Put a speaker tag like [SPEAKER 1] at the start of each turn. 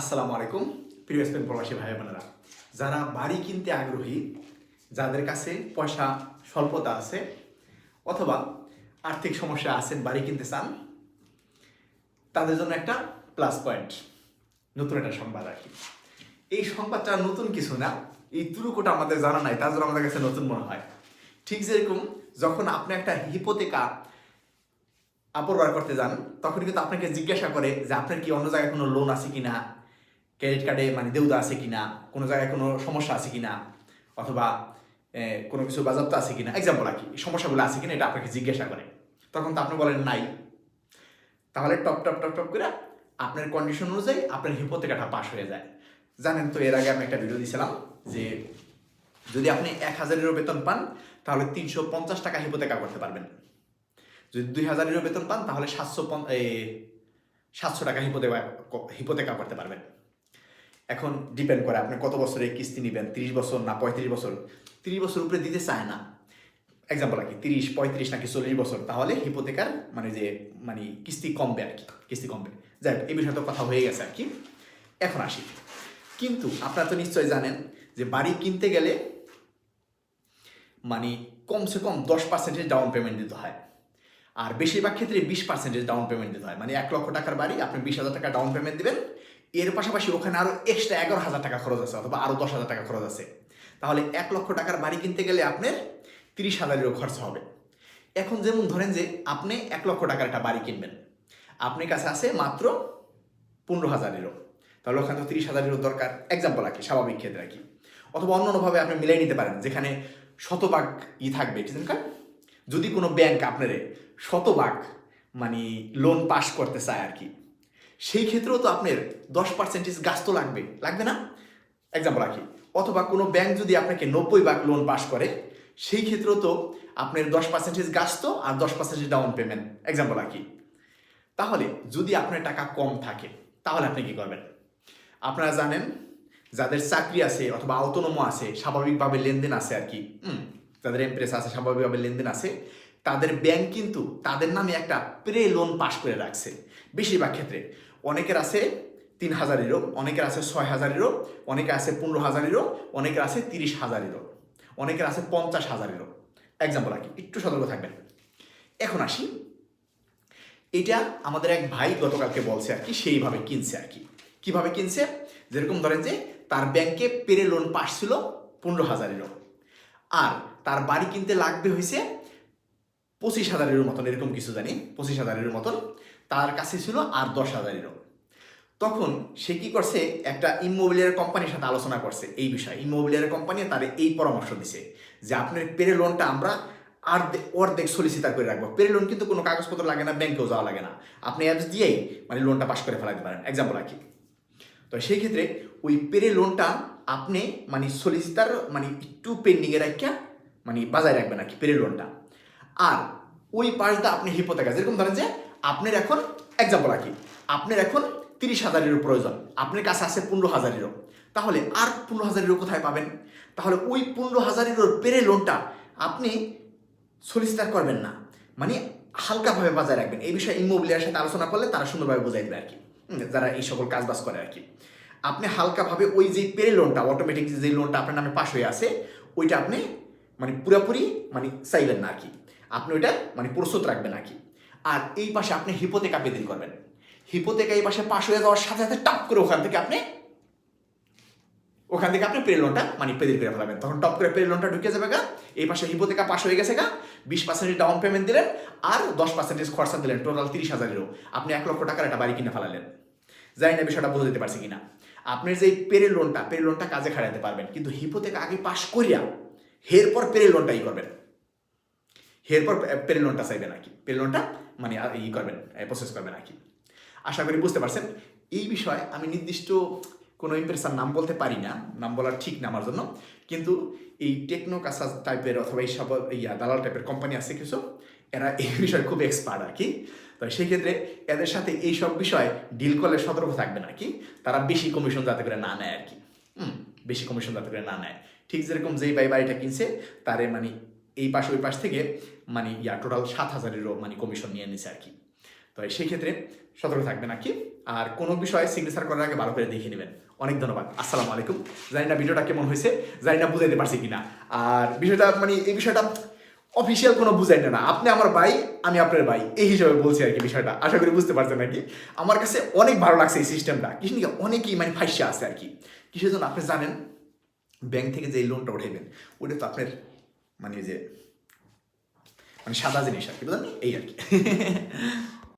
[SPEAKER 1] আসসালামু আলাইকুম। প্রিয় স্পেন প্রবাসী ভাই বোনেরা, যারা বাড়ি কিনতে আগ্রহী, যাদের কাছে পয়সা স্বল্পতা আছে অথবা আর্থিক সমস্যা আছেন, বাড়ি কিনতে চান, তাদের জন্য একটা প্লাস পয়েন্ট নতুন একটা সংবাদ আর কি। এই সংবাদটা নতুন কিছু না, এই তুরুকোটা আমাদের জানা নাই, তার জন্য আমাদের কাছে নতুন মনে হয়। ঠিক যেরকম যখন আপনি একটা হিপোতেকা আপরবার করতে যান, তখন কিন্তু আপনাকে জিজ্ঞাসা করে যে আপনার কি অন্য জায়গায় কোনো লোন আছে কিনা ক্রেডিট কার্ডে মানে দেউদা আছে কিনা, কোনো জায়গায় কোনো সমস্যা আছে কিনা, অথবা কোনো কিছু বাজাপ্ত আছে কিনা এক্সাম্পল আর কি সমস্যাগুলো আছে কিনা এটা আপনাকে জিজ্ঞাসা করে। তখন তো আপনি বলেন নাই। তাহলে টপ টপ টপ টপ করে আপনার কন্ডিশন অনুযায়ী আপনার হিপোতেকাটা পাস হয়ে যায়। জানেন তো এর আগে আমি একটা ভিডিও দিয়েছিলাম যে যদি আপনি এক হাজারেরও বেতন পান, তাহলে তিনশো পঞ্চাশ টাকা হিপোতেকা করতে পারবেন। যদি দুই হাজারেরও বেতন পান, তাহলে সাতশো সাতশো টাকা হিপোতেকা হিপোতেকা করতে পারবেন। এখন ডিপেন্ড করে আপনি কত বছরের কিস্তি নেবেন? তিরিশ বছর না পঁয়ত্রিশ বছর? তিরিশ বছর উপরে দিতে চায় না। এক্সাম্পল আর কি তিরিশ পঁয়ত্রিশ নাকি চল্লিশ বছর? তাহলে হিপোতেকার মানে যে মানে কিস্তি কমবে আর কি কিস্তি কমবে। যাই হোক এই বিষয়ে তো কথা হয়ে গেছে আর কি। এখন আসি। কিন্তু আপনারা তো নিশ্চয়ই জানেন যে বাড়ি কিনতে গেলে মানে কমসে কম দশ পার্সেন্টেজ ডাউন পেমেন্ট দিতে হয়। আর বেশিরভাগ ক্ষেত্রে বিশ পার্সেন্টেজ ডাউন পেমেন্ট দিতে হয়। মানে এক লক্ষ টাকার বাড়ি আপনি বিশ হাজার টাকা ডাউন পেমেন্ট দিবেন। এর পাশাপাশি ওখানে আরও এক্সট্রা এগারো হাজার টাকা খরচ আছে, অথবা আরও দশ হাজার টাকা খরচ আছে। তাহলে এক লক্ষ টাকার বাড়ি কিনতে গেলে আপনার তিরিশ হাজারেরও খরচ হবে। এখন যেমন ধরেন যে আপনি এক লক্ষ টাকার একটা বাড়ি কিনবেন, আপনার কাছে আছে মাত্র পনেরো হাজারেরও। তাহলে ওখানে তো তিরিশ হাজারেরও দরকার। এক্সাম্পল আর কি, স্বাভাবিক ক্ষেত্রে আর কি। অথবা অন্য অন্যভাবে আপনি মিলাই নিতে পারেন, যেখানে শতভাগ ই থাকবে আছে যদি কোনো ব্যাংক আপনার শতভাগ মানে লোন পাস করতে চায় আর কি সেই ক্ষেত্রেও তো আপনার দশ পার্সেন্টেজ গাছ তো লাগবে লাগবে না? এক্সাম্পল কি অথবা কোনো ব্যাংক যদি আপনাকে নব্বই ভাগ লোন পাস করে, সেই ক্ষেত্রেও তো আপনার দশ পার্সেন্টেজ গাছ তো আর দশ পার্সেন্টেজ ডাউন পেমেন্ট এক্সাম্পল কি তাহলে যদি আপনার টাকা কম থাকে, তাহলে আপনি কি করবেন? আপনারা জানেন, যাদের চাকরি আছে অথবা আওতনমো আছে, স্বাভাবিকভাবে লেনদেন আছে আর কি যাদের এমপ্রেস আছে, স্বাভাবিকভাবে লেনদেন আছে, তাদের ব্যাংক কিন্তু তাদের নামে একটা প্রে লোন পাস করে রাখছে। বেশিরভাগ ক্ষেত্রে। অনেকের আছে তিন হাজারেরও অনেকের আছে ছয় হাজারেরও অনেকের আছে পনেরো হাজারেরও অনেকের আছে তিরিশ হাজারেরও অনেকের আছে পঞ্চাশ হাজারেরও এক্সাম্পল আর কি একটু সতর্ক থাকবেন। এখন আসি। এটা আমাদের এক ভাই গতকালকে বলছে আর কি, সেইভাবে কিনছে আর কি। কীভাবে কিনছে? যেরকম ধরেন যে, তার ব্যাংকে পেরে লোন পাস ছিল পনেরো হাজারেরও আর তার বাড়ি কিনতে লাগবে হয়েছে পঁচিশ হাজারের মতন, এরকম কিছু জানি, পঁচিশ হাজারের মতন। তার কাছে ছিল আর দশ হাজারেরও। তখন সে কি করছে? একটা ইমোবিলিয়ার কোম্পানির সাথে আলোচনা করছে এই বিষয়ে। ইমোবিলিয়ার কোম্পানি তার এই পরামর্শ দিছে যে, আপনার পেরে লোনটা আমরা আর অর্ধেক সলিসিটার করে রাখব। পেরে লোন কিন্তু কোনো কাগজপত্র লাগে না ব্যাংকেও যাওয়া লাগে না। আপনি অ্যাপস দিয়েই মানে লোনটা পাশ করে ফেলাতে পারেন। এক্সাম্পল রাখি তো সেই ক্ষেত্রে ওই পেরে লোনটা আপনি মানে সলিসিটার মানে একটু পেন্ডিংয়ে রাখিয়া মানে বাজায় রাখবেন আর কি পেরে লোনটা আর ওই পাশটা আপনি হিপোতেকা যেরকম ধরেন যে আপনার এখন এক্সাম্পল কি আপনার এখন তিরিশ হাজারেরও প্রয়োজন, আপনার কাছে আছে পনেরো হাজারেরও। তাহলে আর পনেরো হাজারেরও কোথায় পাবেন? তাহলে ওই পনেরো হাজারেরও পেরে লোনটা আপনি সলিসিটার করবেন না। মানে হালকাভাবে বাজায় রাখবেন। এই বিষয়ে ইমোবিলিয়ার সাথে আলোচনা করলে তারা সুন্দরভাবে বোঝাই দেবে আর কি যারা এই সকল কাজ বাজ করে আর কি আপনি হালকাভাবে ওই যে পেরে লোনটা অটোমেটিক যে লোনটা আপনার নামে পাশ হয়ে আছে, ওইটা আপনি মানে পুরোপুরি মানে চাইবেন না আর কি আপনি ওইটা মানে প্রস্তুত রাখবেন আর কি। আর এই পাশে আপনি হিপোতেকা বেদিন করবেন। হিপোতেকা এই পাশে পাশ হয়ে যাওয়ার সাথে সাথে টপ করে ওখান থেকে আপনি ওখান থেকে আপনি পেরে লোনটা মানে পেদির করে ফেলাবেন। তখন টপ করে পেরে লোনটা ঢুকে যাবে গা, এই পাশে হিপোতেকা পাশ হয়ে গেছে গা, বিশ পার্সেন্টেজ ডাউন পেমেন্ট দিলেন আর দশ পার্সেন্টেজ খরচা দিলেন টোটাল তিরিশ হাজারেরও। আপনি এক লক্ষ টাকার একটা বাড়ি কিনে ফেলালেন। জানি না বিষয়টা বুঝে দিতে পারছি কিনা। আপনার যে পেরে লোনটা পেরে লোনটা কাজে খাড়াতে পারবেন। কিন্তু হিপোতেকা আগে পাশ করিয়া এরপর পেরে লোনটাই করবেন। এরপর পেরে লোনটা চাইবেন আর কি। পেরিলোনটা মানে ই করবেন প্রসেস করবেন আর কি। আশা করি বুঝতে পারছেন। এই বিষয়ে আমি নির্দিষ্ট কোনো ইম্প্রেসার নাম বলতে পারি না। নাম বলার ঠিক না আমার জন্য। কিন্তু এই টেকনো কাসা টাইপের অথবা এই সব ইয়া দালাল টাইপের কোম্পানি আছে কিছু। এরা এই বিষয়ে খুব এক্সপার্ট আর কি। তো সেই ক্ষেত্রে এদের সাথে এই সব বিষয় ডিল করলে সতর্ক থাকবেন আর কি। তারা বেশি কমিশন যাতে করে না নেয় আর কি। বেশি কমিশন যাতে করে না নেয়। ঠিক যেরকম যেই বাই বাড়িটা কিনছে, তারে মানে এই পাশ, ওই পাশ থেকে মানে ইয়া টোটাল সাত হাজারেরও মানে কমিশন নিয়ে নিছে আর কি। তো সেই ক্ষেত্রে সতর্ক থাকবেন আর কি। আর কোনো বিষয়ে সিগনেচার করার আগে ভালো করে দেখে নেবেন। অনেক ধন্যবাদ। আসসালামু আলাইকুম। জানি না ভিডিওটা কেমন হয়েছে, জানি না বুঝাইতে পারছি কিনা। আর বিষয়টা মানে এই বিষয়টা অফিসিয়াল কোনো বুঝাই না আপনি আমার ভাই, আমি আপনার ভাই, এই হিসাবে বলছি আর কি বিষয়টা। আশা করি বুঝতে পারছেন নাকি আমার কাছে অনেক ভালো লাগছে এই সিস্টেমটা কিছু নাকি অনেকেই মানে ফাইসা আছে আর কি। কিসের জন্য আপনি জানেন, ব্যাংক থেকে যে লোনটা উঠাইবেন ওটা তো আপনার মানে যে মানে সাদা জিনিস আর কি বুঝলেন? এই আর কি।